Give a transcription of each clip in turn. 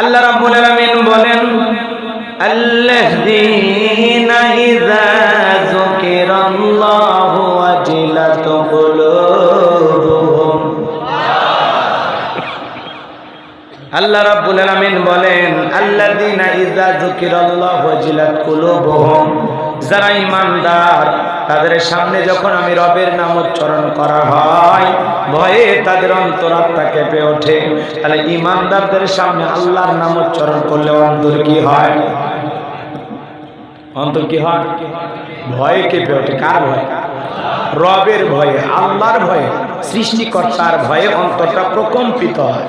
আল্লাহ রাব্বুল আলামিন বলেন, আল্লাযীনা ইযা যুকিরাল্লাহু ওয়াজিলাত কুলুবুহুম। আল্লাহ রাব্বুল আলামিন বলেন, আল্লাযীনা ইযা যুকিরাল্লাহু ওয়াজিলাত কুলুবুহুম। যারা ঈমানদার তাদের সামনে যখন আমি রবের নাম উচ্চারণ করা হয়, ভয়ে তাদের অন্তরাত্মা কেঁপে ওঠে। তাহলে ঈমানদারদের সামনে আল্লাহর নাম উচ্চারণ করলে অন্তর কি হয়? অন্তর কি হয়? ভয়ে কেঁপে ওঠে। কার ভয়? রবের ভয়ে, আল্লাহর ভয়ে, সৃষ্টিকর্তার ভয়ে অন্তরটা প্রকম্পিত হয়।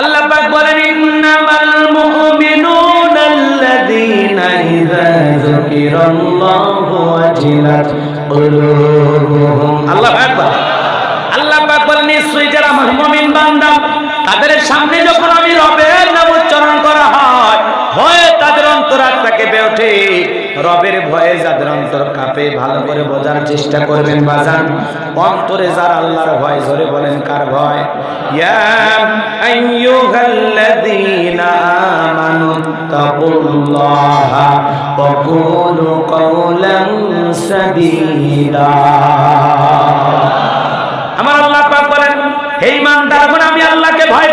আল্লাহ বলেন, ইন্নামাল মুমিনুনা যুকিরাল্লাহু ওয়াজিলাত কুলুবুহুম। আল্লাহু পাক বলেন নিশ্চয়ই যারা আমার মুমিন বান্দা, তাদের সামনে যখন আমি রবের নাম উচ্চারণ করা হয় হয় তাদের অন্তরাত্মাকে কেঁপে ওঠে রবের ভয়ে যাদের অন্তর কাঁপে, ভালো করে বোঝার চেষ্টা করবেন বাজান। অন্তরে যার আল্লাহর ভয় ধরে বলেন, কার ভয়? আমার আল্লাহ বলেন, হে ইমানদারগণ আমি আল্লাহকে ভয়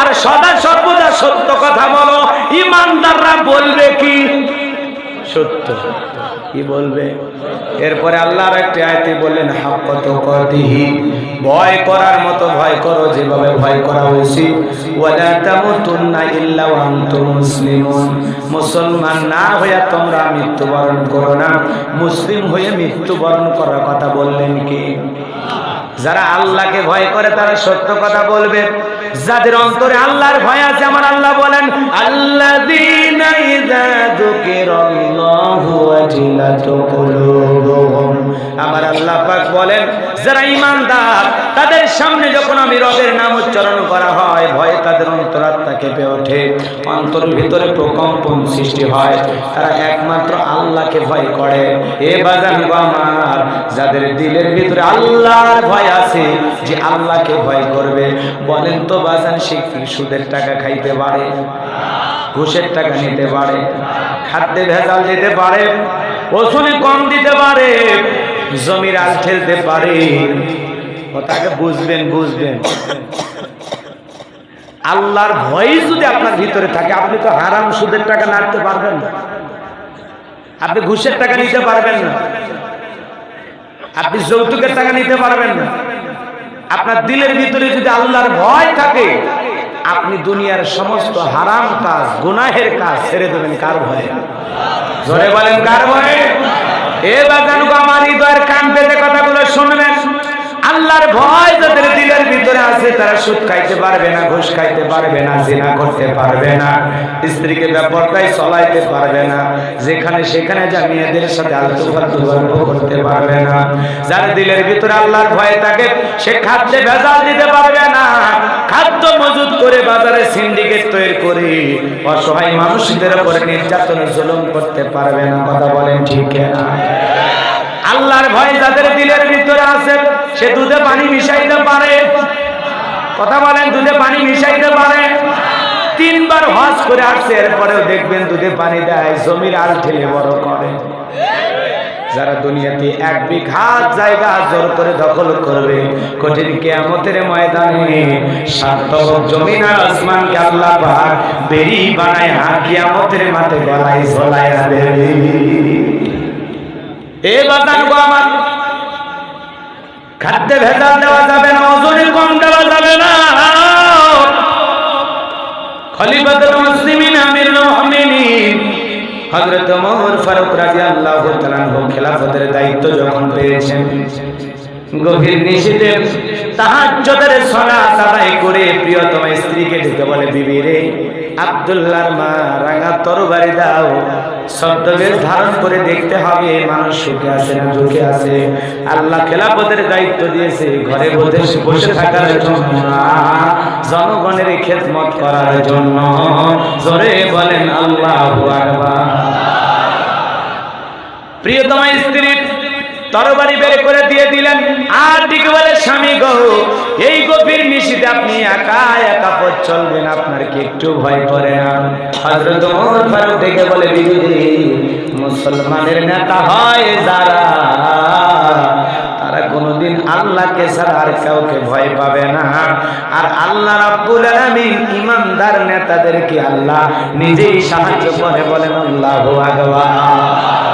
আর সদা সর্বদা সত্য কথা বলো। ইমানদাররা বলবে কি? সত্য। কি বলবে? এরপরে আল্লাহর একটি আয়তে বললেন হাক্কত কতিহি ভয় করার মতো ভয় করো, যেভাবে ভয় করা উচিত ওয়ালা তামুতুন্না ইল্লা ওয়া আনতুম মুসলিমুন। মুসলমান না হয়ে তোমরা মৃত্যুবরণ করো না। মুসলিম হয়ে মৃত্যুবরণ করার কথা বললেন কি? যারা আল্লাহকে ভয় করে, তারা সত্য কথা বলবে। যাদের অন্তরে আল্লাহর ভয় আছে, আমার আল্লাহ বলেন, আল্লাযীনা আমার আল্লাহ পাক বলেন, যারা ঈমানদার, তাদের সামনে যখন আমি রবের নাম উচ্চারণ করা হয়, ভয়ে তাদের অন্তরাত্মা কেঁপে ওঠে। অন্তরের ভিতরে প্রকম্পন সৃষ্টি হয়। তারা একমাত্র আল্লাহকে ভয় করে। এ বাজান যাদের দিলের ভিতরে আল্লাহর ভয় আছে, যে আল্লাহকে ভয় করবে, বলেন তো বাজান সে কি সুদের টাকা খাইতে পারে? ঘুষের টাকা নিতে পারে, খাদ্যে ভেজাল দিতে পারে, ওষুধে কম দিতে পারে, জমির আল ঠেলতে পারে। কথাকে বুঝবেন বুঝবেন। আল্লাহর ভয়ই যদি আপনার ভিতরে থাকে, আপনি তো হারাম সুদের টাকা নাড়তে পারবেন না। আপনি ঘুষের টাকা নিতে পারবেন না। আপনি যৌতুকের টাকা নিতে পারবেন না। আপনার দিলের ভিতরে যদি আল্লাহর ভয় থাকে আপনি দুনিয়ার সমস্ত হারাম কাজ, গুনাহের কাজ ছেড়ে দেবেন কার ভয়ে? জোরে বলেন, কার ভয়ে? এ বাগানু আমার হৃদয়ের কান পেতে কথাগুলো শুনবেন। আল্লাহর ভয় যাদের দিলের ভিতরে আছে, তারা সুদ খাইতে পারবে না, ঘুষ খাইতে পারবে না, জিনা করতে পারবে না, স্ত্রীকে ব্যাপারটাই চলাইতে পারবে না, যেখানে সেখানে যা মেয়েদের সাথে আলতু ফালতু গল্প করতে পারবে না। যার দিলের ভিতরে আল্লাহর ভয় থাকে, সে খাদ্যে ভেজাল দিতে পারবে না। খাদ্য মজুদ করে বাজারে সিন্ডিকেট তৈরি করে অসহায় মানুষদের উপরে নির্যাতন জুলুম করতে পারবে না, কথা বলেন ঠিক না আল্লাহর ভয় যাদের দিলের ভিতরে আছে, সে দুধে পানি মিশাইতে পারে। কথা বলেন, দুধে পানি মিশাইতে পারে। তিনবার হজ করে আসছে, এরপরেও দেখবেন দুধে পানি দেয়, জমির আল ঠেলে বড় করে। যারা দুনিয়াতে এক বিঘা জায়গা জোর করে দখল করবে, কঠিন কেয়ামতের ময়দানে সার্থক জমিন আর আসমানকে আল্লাহ পাক বেরি বানায় আর কেয়ামতের মাঠে গলায় ঝোলায় দেবে এ বাদান গো আমার। খাদ্যে ভেজাল দেওয়া যাবে না, ওজনে কম দেওয়া যাবে না। খলিফাতুল হযরত ওমর ফারুক রাদিয়াল্লাহু তাআলা খেলাফতের দায়িত্ব যখন পেয়েছেন, গভীর নিশীতে তাহাজ্জুদের সালাত আদায় করে প্রিয়তম স্ত্রীকে ডেকে বলে, বিবি রে আব্দুল্লাহর মা রাঙা তরবারি দাও। ছদ্মবেশ ধারণ করে দেখতে হবে, মানুষ সুখে আছে না দুঃখে আছে। আল্লাহ খেলাপথের দায়িত্ব দিয়েছে, ঘরে বসে বসে থাকার জন্য জনগণের খেদমত করার জন্য। জোরে বলেন আল্লাহ প্রিয়তমা স্ত্রী তরবারি বের করে দিয়ে দিলেন। আর দিকে বলে, স্বামী গো, এই গভীর নিশিতে আপনি একা একা পথ চলবেন, আপনার কি একটু ভয় করে না? ডেকে বলে মুসলমানের নেতা হয় যারা, তারা কোনোদিন আল্লাহকে ছাড়া আর কাউকে ভয় পাবে না। আর আল্লাহ রাব্বুল আলামিন ইমানদার নেতাদেরকে আল্লাহ নিজেই সাহায্য করে বলেন, আল্লাহু আকবার।